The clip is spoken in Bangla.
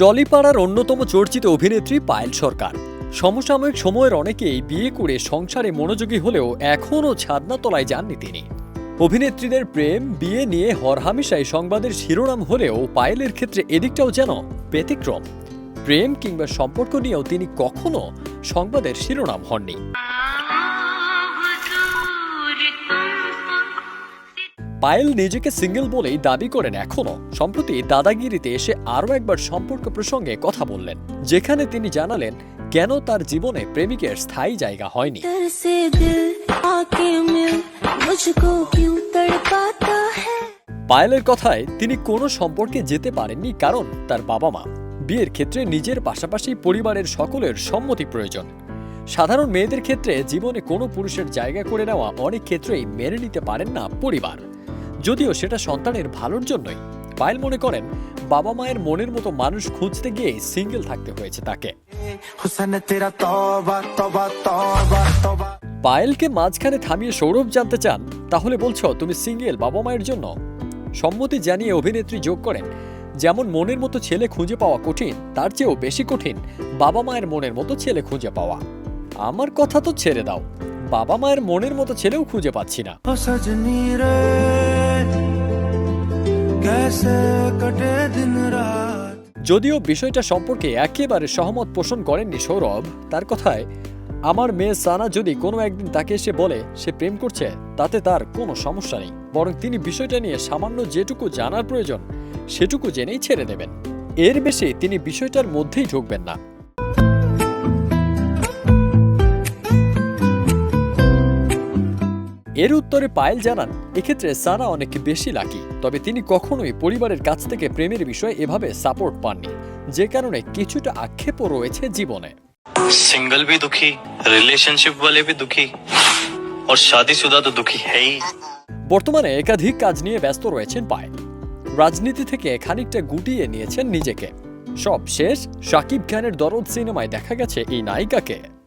টলিপাড়ার অন্যতম চর্চিত অভিনেত্রী পায়েল সরকার। সমসাময়িক সময়ের অনেকেই বিয়ে করে সংসারে মনোযোগী হলেও এখনও ছাদনা তলায় যাননি তিনি। অভিনেত্রীদের প্রেম, বিয়ে নিয়ে হরহামেশাই সংবাদের শিরোনাম হলেও পায়েলের ক্ষেত্রে এদিকটাও যেন ব্যতিক্রম। প্রেম কিংবা সম্পর্ক নিয়েও তিনি কখনো সংবাদের শিরোনাম হননি। পায়েল নিজেকে সিঙ্গেল বলেই দাবি করেন এখনও। সম্প্রতি দাদাগিরিতে এসে আরও একবার সম্পর্ক প্রসঙ্গে কথা বললেন যেখানে তিনি জানালেন কেন তার জীবনে প্রেমিকের স্থায়ী জায়গা হয়নি। পায়েলের কথায় তিনি কোনো সম্পর্কে যেতে পারেননি কারণ তার বাবা মা বিয়ের ক্ষেত্রে নিজের পাশাপাশি পরিবারের সকলের সম্মতি প্রয়োজন। সাধারণ মেয়েদের ক্ষেত্রে জীবনে কোনো পুরুষের জায়গা করে নেওয়া অনেক ক্ষেত্রেই মেনে নিতে পারেন না পরিবার। যদিও সেটা সন্তানের ভালোর জন্যই। পায়েল মনে করেন বাবা মায়ের মনের মতো মানুষ খুঁজতে গিয়ে সিঙ্গেল থাকতে হয়েছে তাকে। পায়েলকে মাঝখানে থামিয়ে সৌরভ জানতে চান তাহলে বলছো তুমি সিঙ্গেল বাবা মায়ের জন্য? সম্মতি জানিয়ে অভিনেত্রী যোগ করেন যেমন মনের মতো ছেলে খুঁজে পাওয়া কঠিন তার চেয়েও বেশি কঠিন বাবা মায়ের মনের মতো ছেলে খুঁজে পাওয়া। আমার কথা তো ছেড়ে দাও বাবা মায়ের মনের মতো ছেলেও খুঁজে পাচ্ছি না। যদিও বিষয়টা সম্পর্কে একেবারে সহমত পোষণ করেননি সৌরভ, তার কথায়, আমার মেয়ে সানা যদি কোনো একদিন তাকে এসে বলে সে প্রেম করছে, তাতে তার কোনো সমস্যা নেই। বরং তিনি বিষয়টা নিয়ে সামান্য যেটুকু জানার প্রয়োজন, সেটুকু জেনেই ছেড়ে দেবেন। এর বেশি তিনি বিষয়টার মধ্যেই ঢুকবেন না। এর উত্তরে পায়েল জানান এক্ষেত্রে সানা অনেক বেশি লাকি তবে তিনি কখনোই পরিবারের কাছ থেকে প্রেমের বিষয়ে এভাবে সাপোর্ট পাননি যে কারণে কিছুটা আক্ষেপও রয়েছে জীবনে सिंगल भी दुखी रिलेशनशिप वाले भी दुखी और शादीशुदा तो दुखी है ही বর্তমানে একাধিক কাজ নিয়ে ব্যস্ত রয়েছেন পায়েল রাজনীতি থেকে খানিকটা গুটিয়ে নিয়েছেন নিজেকে সব শেষ সাকিব খানের দরদ সিনেমায় দেখা গেছে এই নায়িকাকে